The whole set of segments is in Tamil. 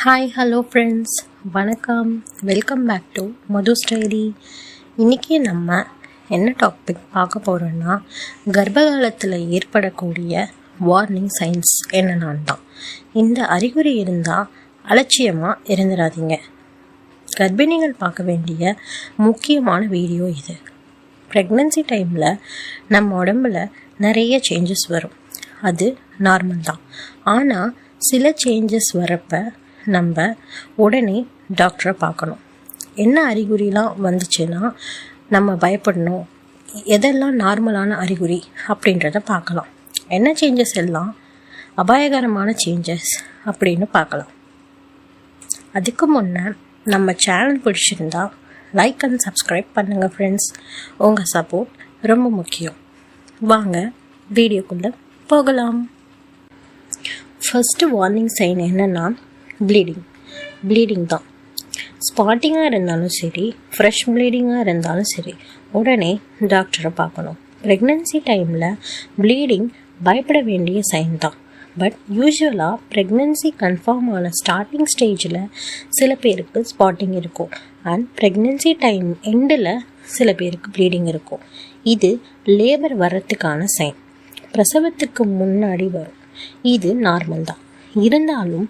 ஹாய் ஹலோ ஃப்ரெண்ட்ஸ் வணக்கம். வெல்கம் பேக் டு மது ஸ்டைலி இன்றைக்கி நம்ம என்ன டாபிக் பார்க்க போகிறோன்னா கர்ப்பகாலத்தில் ஏற்படக்கூடிய வார்னிங் சைன்ஸ் என்னென்னு தான் இந்த அறிகுறி இருந்தால் அலட்சியமாக இருந்துடாதீங்க கர்ப்பிணிகள் பார்க்க வேண்டிய முக்கியமான வீடியோ இது. ப்ரெக்னென்சி டைமில் நம்ம உடம்புல நிறைய சேஞ்சஸ் வரும். அது நார்மல் தான். ஆனால் சில சேஞ்சஸ் வரப்போ நம்ம உடனே டாக்டரை பார்க்கணும். என்ன அறிகுறிலாம் வந்துச்சுன்னா நம்ம பயப்படணும். எதெல்லாம் நார்மலான அறிகுறி அப்படின்றத பார்க்கலாம். என்ன சேஞ்சஸ் எல்லாம்? அபாயகரமான சேஞ்சஸ் அப்படின்னு பார்க்கலாம். அதுக்கு முன்னே நம்ம சேனல் பிடிச்சிருந்தா லைக் அண்ட் சப்ஸ்கிரைப் பண்ணுங்கள் ஃப்ரெண்ட்ஸ் உங்கள் சப்போர்ட் ரொம்ப முக்கியம். வாங்க வீடியோக்குள்ளே போகலாம். ஃபஸ்ட்டு வார்னிங் சைன் என்னென்னா ப்ளீடிங் ப்ளீடிங் தான். ஸ்பாட்டிங்காக இருந்தாலும் சரி ஃப்ரெஷ் ப்ளீடிங்காக இருந்தாலும் சரி உடனே டாக்டரை பார்க்கணும். ப்ரெக்னென்சி டைமில் ப்ளீடிங் பயப்பட வேண்டிய சைன் தான். பட் யூஸ்வலாக ப்ரெக்னென்சி கன்ஃபார்ம் ஆன ஸ்டார்டிங் ஸ்டேஜில் சில பேருக்கு ஸ்பாட்டிங் இருக்கும். அண்ட் ப்ரெக்னென்சி டைம் எண்டில் சில பேருக்கு ப்ளீடிங் இருக்கும். இது லேபர் வரத்துக்கான சைன் பிரசவத்துக்கு முன்னாடி வரும். இது நார்மல் தான். இருந்தாலும்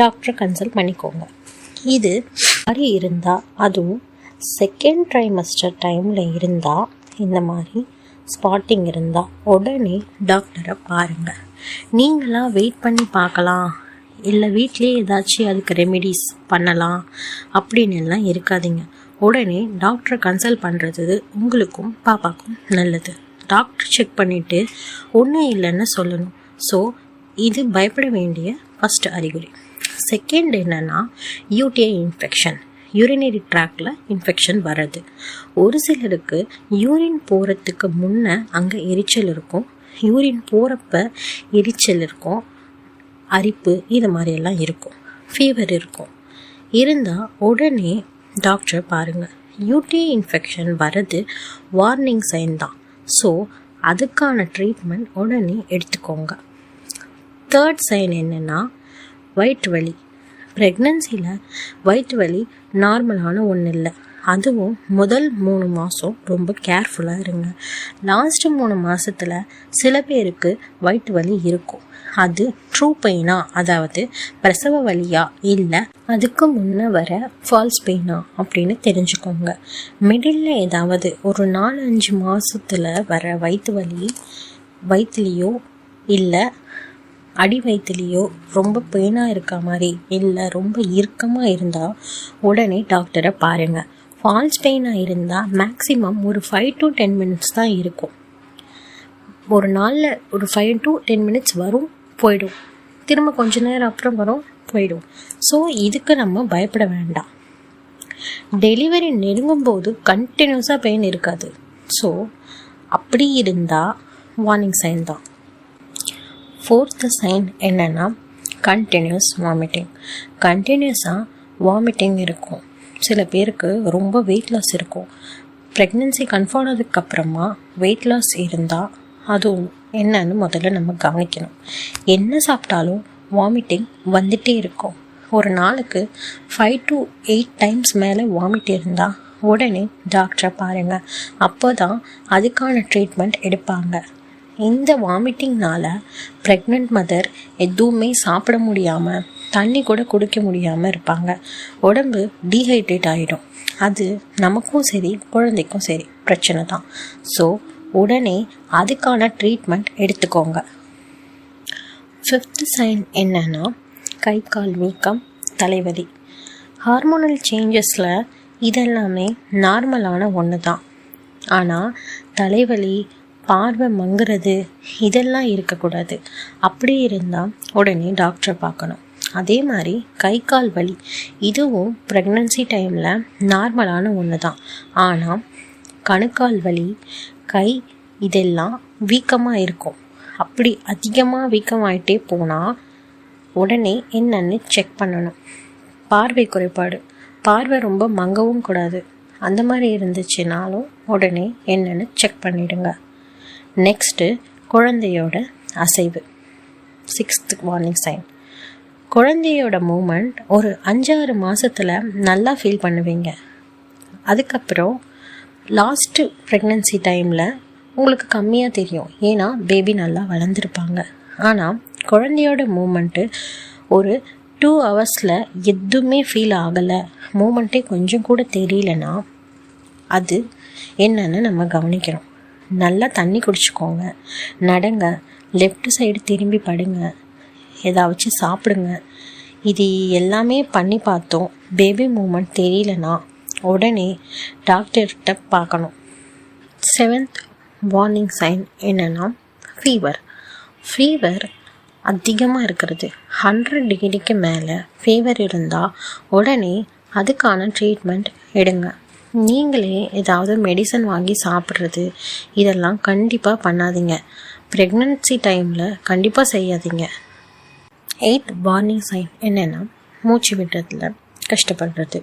டாக்டரை கன்சல்ட் பண்ணிக்கோங்க. இது மாதிரி இருந்தால் அதுவும் செகண்ட் ட்ரைமஸ்டர் டைமில் இருந்தால் இந்த மாதிரி ஸ்பாட்டிங் இருந்தால் உடனே டாக்டரை பாருங்கள் நீங்களாம் வெயிட் பண்ணி பார்க்கலாம். இல்லை வீட்லேயே ஏதாச்சும் அதுக்கு ரெமெடிஸ் பண்ணலாம். அப்படின்னு எல்லாம் இருக்காதீங்க. உடனே டாக்டரை கன்சல்ட் பண்ணுறது உங்களுக்கும் பாப்பாக்கும் நல்லது. டாக்டர் செக் பண்ணிவிட்டு ஒன்றும் இல்லைன்னு சொல்லணும். ஸோ இது பயப்பட வேண்டிய ஃபஸ்ட் அறிகுறி. செகண்ட் என்னென்னா யூடிஐ இன்ஃபெக்ஷன் யூரினரி ட்ராக்டில் இன்ஃபெக்ஷன் வர்றது. ஒரு சிலருக்கு யூரின் போகிறதுக்கு முன்னே அங்கே எரிச்சல் இருக்கும். யூரின் போகிறப்ப எரிச்சல் இருக்கும். அரிப்பு இது மாதிரியெல்லாம் இருக்கும். ஃபீவர் இருக்கும். இருந்தால் உடனே டாக்டர் பாருங்கள் யூடிஐ இன்ஃபெக்ஷன் வர்றது வார்னிங் சைன் தான். ஸோ அதுக்கான ட்ரீட்மெண்ட் உடனே எடுத்துக்கோங்க. தேர்ட் சைன் என்னென்னா வயிற்று வலி. ப்ரெக்னன்சியில் வயிற்று வலி நார்மலான ஒன்று இல்லை. அதுவும் முதல் மூணு மாதம் ரொம்ப கேர்ஃபுல்லாக இருங்க. லாஸ்ட்டு மூணு மாதத்தில் சில பேருக்கு வயிற்று வலி இருக்கும். அது ட்ரூ பெயினா அதாவது பிரசவ வலியா இல்லை அதுக்கு முன்னே வர ஃபால்ஸ் பெயினா அப்படின்னு தெரிஞ்சுக்கோங்க. மிடில் ஏதாவது ஒரு நாலு அஞ்சு மாதத்தில் வர வயிற்று வலி வயிற்றுலேயோ இல்லை அடி வயிற்றுலேயோ ரொம்ப பெயினாக இருக்க மாதிரி இல்லை ரொம்ப இறுக்கமாக இருந்தால் உடனே டாக்டரை பாருங்கள் ஃபால்ஸ் பெயினாக இருந்தால் மேக்ஸிமம் ஒரு ஃபைவ் டு டென் மினிட்ஸ் தான் இருக்கும். ஒரு நாளில் ஒரு ஃபைவ் டு டென் மினிட்ஸ் வரும் போயிடும். திரும்ப கொஞ்ச நேரம் அப்புறம் வரும் போயிடும். ஸோ இதுக்கு நம்ம பயப்பட வேண்டாம். டெலிவரி நெருங்கும் போது கண்டினியூஸாக பெயின் இருக்காது. ஸோ அப்படி இருந்தால் வார்னிங் சைன் தான். ஃபோர்த்து சைன் என்னென்னா கண்டினியூஸ் வாமிட்டிங் கண்டினியூஸாக வாமிட்டிங் இருக்கும். சில பேருக்கு ரொம்ப வெயிட் லாஸ் இருக்கும். ப்ரெக்னென்சி கன்ஃபார்ம் ஆனதுக்கப்புறமா வெயிட் லாஸ் இருந்தால் அதுவும் என்னன்னு முதல்ல நம்ம கவனிக்கணும். என்ன சாப்பிட்டாலும் வாமிட்டிங் வந்துகிட்டே இருக்கும். ஒரு நாளுக்கு ஃபைவ் டு எயிட் டைம்ஸ் மேலே வாமிட் இருந்தால் உடனே டாக்டரை பாருங்கள் அப்போ தான் அதுக்கான ட்ரீட்மெண்ட் எடுப்பாங்க. இந்த வாமிட்டிங்னால் ப்ரெக்னென்ட் மதர் எதுவுமே சாப்பிட முடியாமல் தண்ணி கூட குடிக்க முடியாமல் இருப்பாங்க. உடம்பு டீஹைட்ரேட் ஆகிடும் அது நமக்கும் சரி குழந்தைக்கும் சரி பிரச்சனை தான். ஸோ உடனே அதுக்கான ட்ரீட்மெண்ட் எடுத்துக்கோங்க. ஃபிஃப்த்து சைன் என்னென்னா கை கால் வீக்கம் தலைவலி. ஹார்மோனல் சேஞ்சஸில் இதெல்லாமே நார்மலான ஒன்று தான் ஆனால் தலைவலி பார்வை மங்குறது இதெல்லாம் இருக்கக்கூடாது. அப்படி இருந்தால் உடனே டாக்டரை பார்க்கணும். அதே மாதிரி கை கால் வலி இதுவும் ப்ரெக்னன்சி டைமில் நார்மலான ஒன்று தான் ஆனால் கணுக்கால் வலி கை இதெல்லாம் வீக்கமாக இருக்கும். அப்படி அதிகமாக வீக்கமாயிட்டே போனால் உடனே என்னன்னு செக் பண்ணணும். பார்வை குறைபாடு. பார்வை ரொம்ப மங்கவும் கூடாது. அந்த மாதிரி இருந்துச்சுனாலும் உடனே என்னன்னு செக் பண்ணிவிடுங்க நெக்ஸ்ட்டு குழந்தையோட அசைவு. சிக்ஸ்த் வார்னிங் சைன் குழந்தையோட மூமெண்ட் ஒரு அஞ்சாறு மாதத்தில் நல்லா ஃபீல் பண்ணுவீங்க. அதுக்கப்புறம் லாஸ்ட்டு ப்ரெக்னென்சி டைமில் உங்களுக்கு கம்மியாக தெரியும். ஏன்னா பேபி நல்லா வளர்ந்துருப்பாங்க. ஆனால் குழந்தையோட மூமெண்ட்டு ஒரு டூ ஹவர்ஸில் எதுவுமே ஃபீல் ஆகலை. மூமெண்ட்டே கொஞ்சம் கூட தெரியலனா அது என்னென்னு நம்ம கவனிக்கிறோம் நல்லா தண்ணி குடிச்சிக்கோங்க. நடங்க. லெஃப்ட் சைடு திரும்பி படுங்க. ஏதாச்சும் சாப்பிடுங்க. இது எல்லாமே பண்ணி பார்த்தோம். பேபி மூமெண்ட் தெரியலனா உடனே டாக்டர்கிட்ட பார்க்கணும். செவன்த் வார்னிங் சைன் என்னென்னா ஃபீவர் ஃபீவர் அதிகமாக இருக்கிறது. ஹண்ட்ரட் டிகிரிக்கு மேலே ஃபீவர் இருந்தால் உடனே அதுக்கான ட்ரீட்மெண்ட் எடுங்க. நீங்களே ஏதாவது மெடிசன் வாங்கி சாப்பிட்றது இதெல்லாம் கண்டிப்பாக பண்ணாதீங்க. ப்ரெக்னென்சி டைமில் கண்டிப்பாக செய்யாதீங்க. எயிட் வார்னிங் சைன் என்னென்னா மூச்சு விடுறதுல கஷ்டப்படுறது.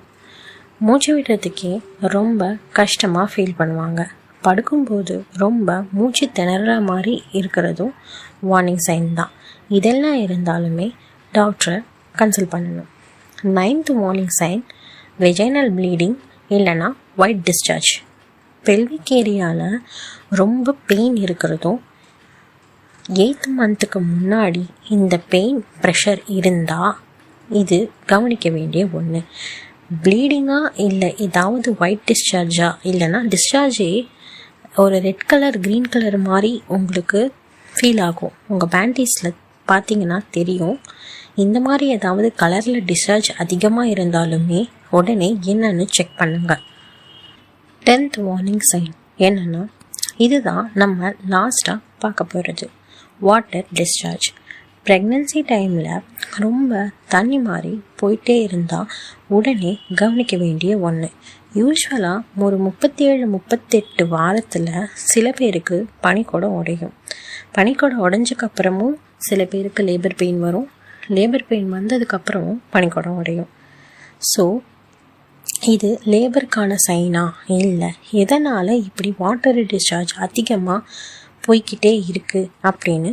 மூச்சு விடுறதுக்கே ரொம்ப கஷ்டமாக ஃபீல் பண்ணுவாங்க. படுக்கும்போது ரொம்ப மூச்சு திணற மாதிரி இருக்கிறதும் வார்னிங் சைன் தான். இதெல்லாம் இருந்தாலுமே டாக்டரை கன்சல்ட் பண்ணணும். Ninth warning sign vaginal bleeding இல்லைன்னா ஒயிட் டிஸ்சார்ஜ் பெல்விக் ஏரியாவில் ரொம்ப பெயின் இருக்கிறதும் எயித் மந்த்துக்கு முன்னாடி இந்த பெயின் ப்ரெஷர் இருந்தால் இது கவனிக்க வேண்டிய ஒன்று ப்ளீடிங்காக இல்லை ஏதாவது ஒயிட் டிஸ்சார்ஜா இல்லைன்னா டிஸ்சார்ஜே ஒரு ரெட் கலர் க்ரீன் கலர் மாதிரி உங்களுக்கு ஃபீல் ஆகும். உங்கள் பேண்டீஸில் பார்த்தீங்கன்னா தெரியும். இந்த மாதிரி ஏதாவது கலரில் டிஸ்சார்ஜ் அதிகமாக இருந்தாலுமே உடனே என்னன்னு செக் பண்ணுங்கள் டென்த் வார்னிங் சைன் என்னென்னா இதுதான் நம்ம லாஸ்ட்டாக பார்க்க போகிறது வாட்டர் டிஸ்சார்ஜ் ப்ரெக்னென்சி டைமில் ரொம்ப தண்ணி மாறி போயிட்டே இருந்தால் உடனே கவனிக்க வேண்டிய ஒன்று யூஸ்வலாக ஒரு முப்பத்தேழு முப்பத்தெட்டு வாரத்தில் சில பேருக்கு பனிக்கூடம் உடையும். பனிக்கூடம் உடஞ்சக்கப்புறமும் சில பேருக்கு லேபர் பெயின் வரும். லேபர் பெயின் வந்ததுக்கப்புறம் பனிக்கூடம் உடையும். ஸோ இது லேபருக்கான சைனா இல்லை. எதனால் இப்படி வாட்டர் டிஸ்சார்ஜ் அதிகமாக போய்கிட்டே இருக்குது அப்படின்னு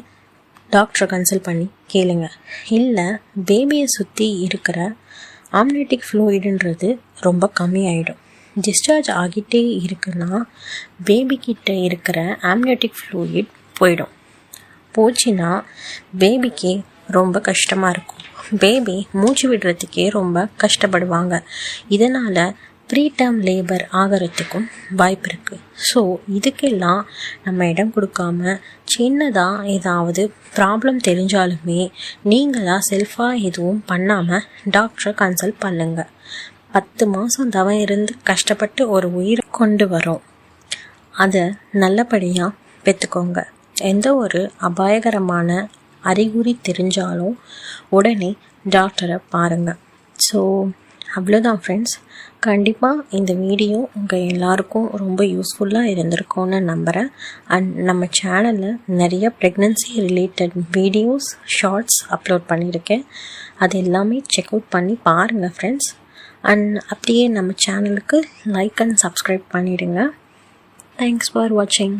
டாக்டரை கன்சல்ட் பண்ணி கேளுங்க. இல்லை பேபியை சுற்றி இருக்கிற ஆம்னெட்டிக் ஃப்ளூயிடுன்றது ரொம்ப கம்மியாயிடும். டிஸ்சார்ஜ் ஆகிட்டே இருக்குன்னா பேபிக்கிட்ட இருக்கிற ஆம்னெட்டிக் ஃப்ளூயிட் போயிடும். போச்சுன்னா பேபிக்கு ரொம்ப கஷ்டமாக இருக்கும். பேபி மூச்சு விடுறதுக்கே ரொம்ப கஷ்டப்படுவாங்க. இதனால் ப்ரீ டேர்ம் லேபர் ஆகிறதுக்கும் வாய்ப்பு இருக்குது ஸோ இதுக்கெல்லாம் நம்ம இடம் கொடுக்காம சின்னதாக ஏதாவது ப்ராப்ளம் தெரிஞ்சாலுமே நீங்களாக செல்ஃபாக எதுவும் பண்ணாமல் டாக்டரை கன்சல்ட் பண்ணுங்கள் பத்து மாதம் தவம் இருந்து கஷ்டப்பட்டு ஒரு உயிரை கொண்டு வரோம். அதை நல்லபடியாக பெற்றுக்கோங்க எந்த ஒரு அபாயகரமான அறிகுறி தெரிஞ்சாலும் உடனே டாக்டரை பாருங்கள் ஸோ அவ்வளோதான் ஃப்ரெண்ட்ஸ் கண்டிப்பாக இந்த வீடியோ உங்கள் எல்லாருக்கும் ரொம்ப யூஸ்ஃபுல்லாக இருந்திருக்கும்னு நம்புகிறேன் அண்ட் நம்ம சேனலில் நிறைய pregnancy related videos shorts upload பண்ணியிருக்கேன். அது எல்லாமே செக் அவுட் பண்ணி பாருங்கள் ஃப்ரெண்ட்ஸ் அண்ட் அப்படியே நம்ம சேனலுக்கு லைக் அண்ட் சப்ஸ்கிரைப் பண்ணிவிடுங்க தேங்க்ஸ் ஃபார் வாட்சிங்